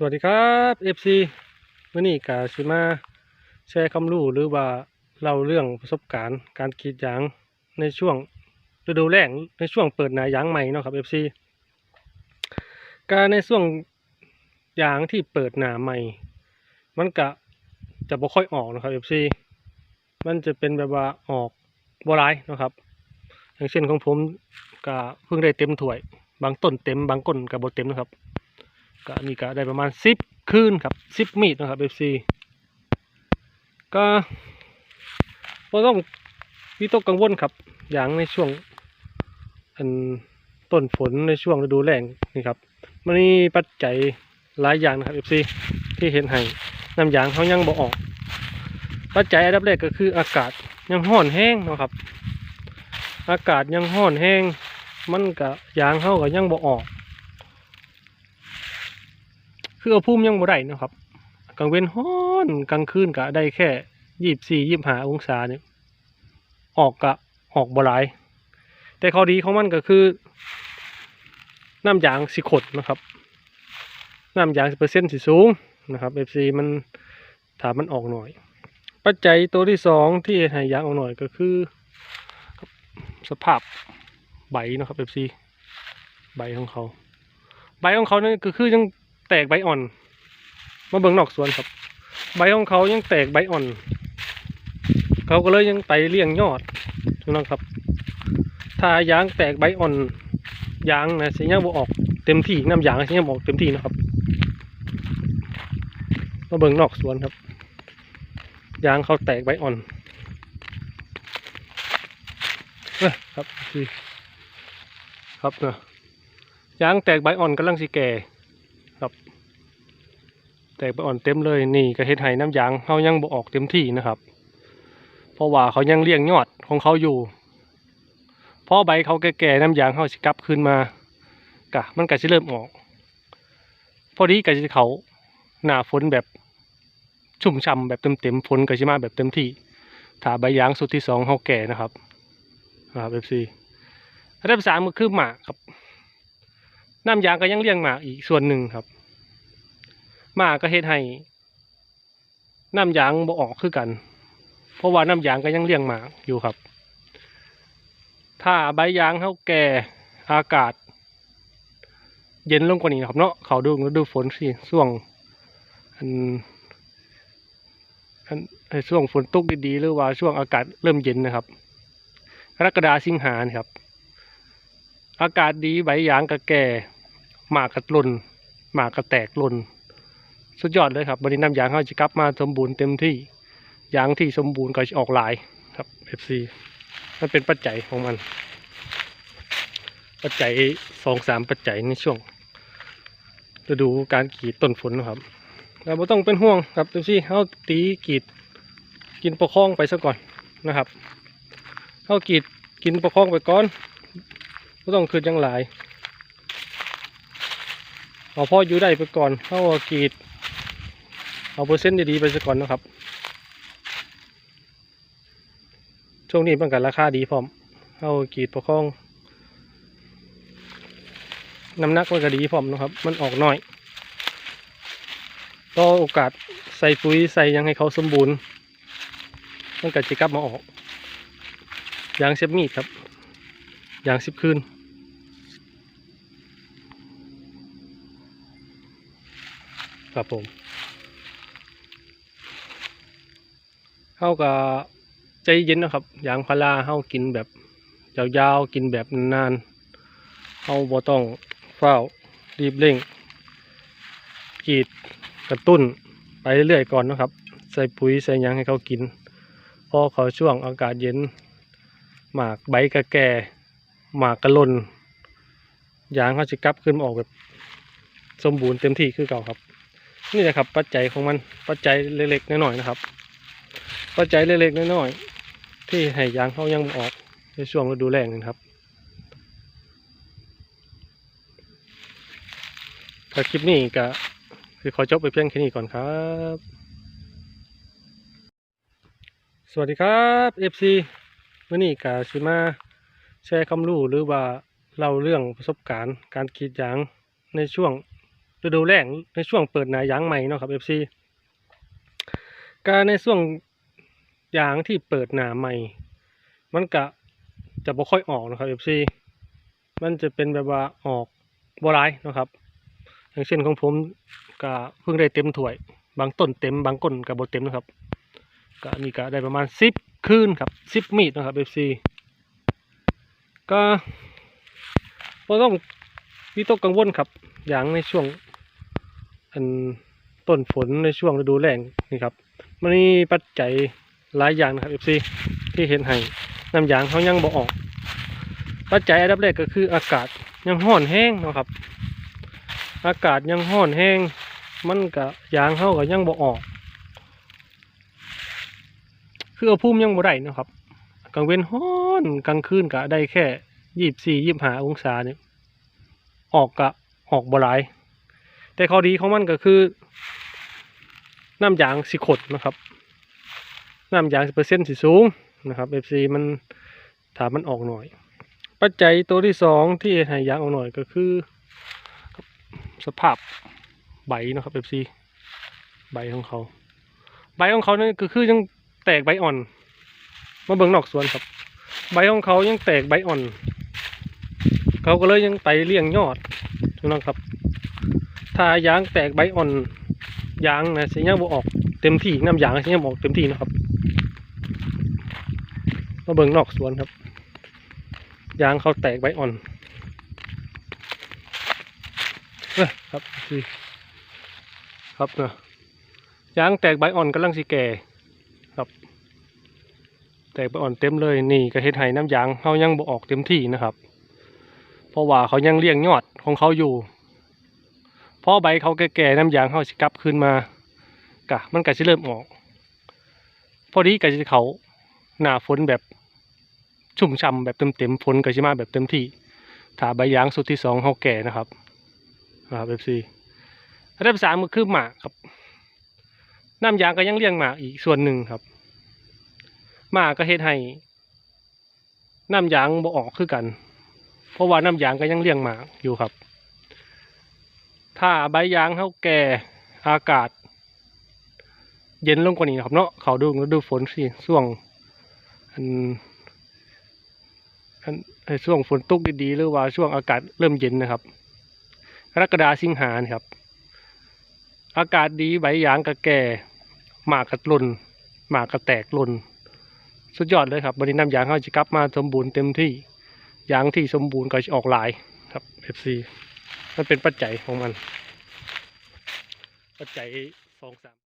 สวัสดีครับ FC มื่อนี้กาชิมาแชร์ความรู้หรือว่าเล่าเรื่องประสบการณ์การกรีดยางในช่วงฤดูแล้งในช่วงเปิดหนายางใหม่เนาะครับ FC การในช่วงยางที่เปิดหนาใหม่ มันกะจะบ่ค่อยออกนะครับ FC มันจะเป็นแบบว่าออกบร้ายนะครับ อย่างเช่นของผมก็เพิ่งได้เต็มถ้วย บางต้นเต็มบางก้นกับบ่เต็มนะครับ ก็นี่ก็ได้ประมาณสิบคืนครับสิบมีดนะครับ FC ก็บ่ต้องวิตกกังวลครับ อย่างในช่วงอันต้นฝนในช่วงฤดูแล้งนี่ครับมันมีปัจจัยหลายอย่างนะครับ FC ที่เห็นให้น้ำยางเขายังบ่ออก ปัจจัยอันดับแรกก็คืออากาศยังห้อนแห้งนะครับ อากาศยังห้อนแห้งมันก็ยางเข้าก็ยังบ่ออก คือเอาพุ่มยังบ่ได้นะครับกลางเว้นฮ้อนกลางคืนก็ได้แค่ยี่สิบสี่ยี่สิบห้าองศาเนี่ยออกกะออกบ่หลาย แต่ข้อดีของมันก็คือ น้ำยางสิขดนะครับน้ำยางเปอร์เซ็นต์สิสูงนะครับ FC มันถามมันออกหน่อย ปัจจัยตัวที่สองที่ให้ยางออกหน่อยก็คือ สภาพใบนะครับ FC ใบของเขา ใบของเขานั่นก็คือยัง แตกใบอ่อน มาเบิ่งนอกสวนครับ ใบของเขายังแตกใบอ่อน เขาก็เลยยังไตเลี้ยงยอดถูกต้องครับ ถ้ายางแตกใบอ่อนยางนะสิยังบ่ออกเต็มที่น้ำยางสิยังบ่ออกเต็มที่นะครับ มาเบิ่งนอกสวนครับ ยางเขาแตกใบอ่อนเอ้อครับสิครับเนาะยางแตกใบอ่อนกำลังสิแก่ แตกไปอ่อนเต็มเลยนี่ก็เฮ็ดให้น้ำยางเขายังบ่ออกเต็มที่นะครับ เพราะว่าเขายังเลี้ยงยอดของเขาอยู่พอใบเขาแก่ๆน้ำยางเขาสิกลับคืนมากะมันก็สิเริ่มออก พอดีก็สิเขาหน้าฝนแบบชุ่มฉ่ำแบบเต็มๆฝนก็สิมาแบบเต็มที่ถ้าใบยางสุดที่สองเขาแก่นะครับนะครับ FC อันดับสามก็คือหมากครับน้ำยางก็ยังเลี้ยงหมากอีกส่วนหนึ่งครับ มาก็เฮ็ดให้น้ำยางบ่ออกคือกัน เพราะว่าน้ำยางก็ยังเลี้ยงหมากอยู่ครับ ถ้าใบยางเขาแก่อากาศ เย็นลงกว่านี้นะครับเนาะเขาดูดูฝนสิช่วงอันอันไอ้ช่วงฝนตกดีๆหรือว่าช่วงอากาศเริ่มเย็นนะครับกรกฎาสิงหาครับ อากาศดีใบยางก็แก่หมากกระหล่นหมากกระแตกหล่น สุดยอดเลยครับวันนี้น้ำยางเขาจะกลับมาสมบูรณ์เต็มที่ยางที่สมบูรณ์ก็จะออกหลายครับ FC มันเป็นปัจจัยของมัน ปัจจัยสองสามปัจจัยในช่วงฤดูการกรีดต้นฝนนะครับเราไม่ต้องเป็นห่วงครับ FC เขาตีกรีดกินประคองไปซะก่อนนะครับเขากรีดกินประคองไปก่อนไม่ต้องคืนยังหลาย เอาพ่ออยู่ได้ไปก่อนเข้ากรีด เอาเปอร์เซ็นต์ดีๆไปซะก่อนนะครับ ช่วงนี้มันกันราคาดีพร้อมเอากรีดประคองน้ำหนักมันก็ดีพร้อมนะครับ มันออกน้อยต่อโอกาสใส่ปุ๋ยใส่ยังให้เขาสมบูรณ์มันก็จะกลับมาออกยางเซฟมีดครับยางสิบคืน ครับผมเฮาก็ใจเย็นนะครับยางพาราเฮากินแบบยาวๆกินแบบนานๆเฮาบ่ต้องเฝ้ารีบเร่งกรีดกระตุ้นไปเรื่อยๆก่อนนะครับ ใส่ปุ๋ยใส่ยังให้เขากิน พอเขาช่วงอากาศเย็น หมากใบกระแก่หมากกระลนยางเขาจะกลับขึ้นมาออกแบบสมบูรณ์เต็มที่คือเก่าครับ นี่แหละครับ ปัจจัยของมันปัจจัยเล็กๆน้อยๆนะครับ ปัจจัยเล็กๆน้อยๆที่ให้ยางเขายังออกในช่วงฤดูแล้งนะครับก็คลิปนี้ก็คือขอจบไปเพียงแค่นี้ก่อนครับ สวัสดีครับ FC มื่อนี้กาชิมาแชร์ความรู้หรือว่าเล่าเรื่องประสบการณ์ การกรีดยางในช่วง ฤดูแล้งในช่วงเปิดหนายางใหม่เนาะครับ FC การในช่วงยางที่เปิดหนาใหม่ มันกะจะบ่ค่อยออกนะครับ FC มันจะเป็นแบบว่าออกบ่ร้ายนะครับ อย่างเช่นของผมก็เพิ่งได้เต็มถ้วย บางต้นเต็มบางก้นก็บ่เต็มนะครับก็อันนี้ก็ได้ประมาณสิบคืนครับสิบมีดนะครับ FC ก็บ่ต้องวิตกกังวลครับอย่างในช่วง อันต้นฝนในช่วงฤดูแล้งนี่ครับมันมีปัจจัยหลายอย่างนะครับ FC ที่เห็นให้น้ำยางเขายังบ่ออก ปัจจัยอันดับแรกก็คืออากาศยังห้อนแห้งนะครับ อากาศยังห้อนแห้ง มันก็ยางเขาก็ยังบ่ออก คือเอาพุ่มยังบ่ได้นะครับกลางเว้นห้อนกลางคืนก็ได้แค่ยี่สี่ยี่ห้าองศาเนี่ยออกกะออกบ่หลาย แต่ข้อดีของมันก็คือ น้ำยางสิขดนะครับ น้ำยางเปอร์เซ็นต์สิสูงนะครับ FC มันถามมันออกหน่อย ปัจจัยตัวที่สองที่ให้ยางออกหน่อยก็คือ สภาพใบนะครับ FC ใบของเขา ใบของเขาเนี่ยก็คือยังแตกใบอ่อน มาเบิ่งนอกสวนครับ ใบของเขายังแตกใบอ่อน เขาก็เลยยังไตเลี้ยงยอดนะครับ ถ้ายางแตกใบอ่อนยางนะสิยังบ่ออกเต็มที่น้ำยางสิยังบออกเต็มที่นะครับมาเบิ่งนอกสวนครับ ยางเขาแตกใบอ่อนเอ้ยครับสิครับเนาะยางแตกใบอ่อนกำลังสิแก่ครับ แตกใบอ่อนเต็มเลยนี่ก็เฮ็ดให้น้ำยางเขายังบ่ออกเต็มที่นะครับ เพราะว่าเขายังเลี้ยงยอดของเขาอยู่ อใบเขาแก่ๆน้ำยางเขาสิกลับคืนมากะมันก็สิเริ่มออก พอดีก็สิเขาหน้าฝนแบบชุ่มช่ำแบบเต็มๆฝนก็สิมาแบบเต็มที่ถ้าใบยางสุดที่สองเขาแก่นะครับนะครับเอฟซีอันดับสามก็คือหมากครับ น้ำยางก็ยังเลี้ยงหมากอีกส่วนหนึ่งครับ หมากก็เฮ็ดให้น้ำยางบ่ออกคือกัน เพราะว่าน้ำยางก็ยังเลี้ยงหมากอยู่ครับ ถ้าใบยางเขาแก่อากาศ เย็นลงกว่านี้นะครับเนาะเขาดูฤดูฝนสิช่วงอันอันช่วงฝนตกดีๆหรือว่าช่วงอากาศเริ่มเย็นนะครับกรกฎาสิงหานครับ อากาศดีใบยางก็แก่หมากกระหล่นหมากกระแตกหล่นสุดยอดเลยครับบริน้ำยางเขาจะกลับมาสมบูรณ์เต็มที่ยางที่สมบูรณ์ก็จะออกหลายครับ FC มันเป็นปัจจัยของมัน ปัจจัยสองสาม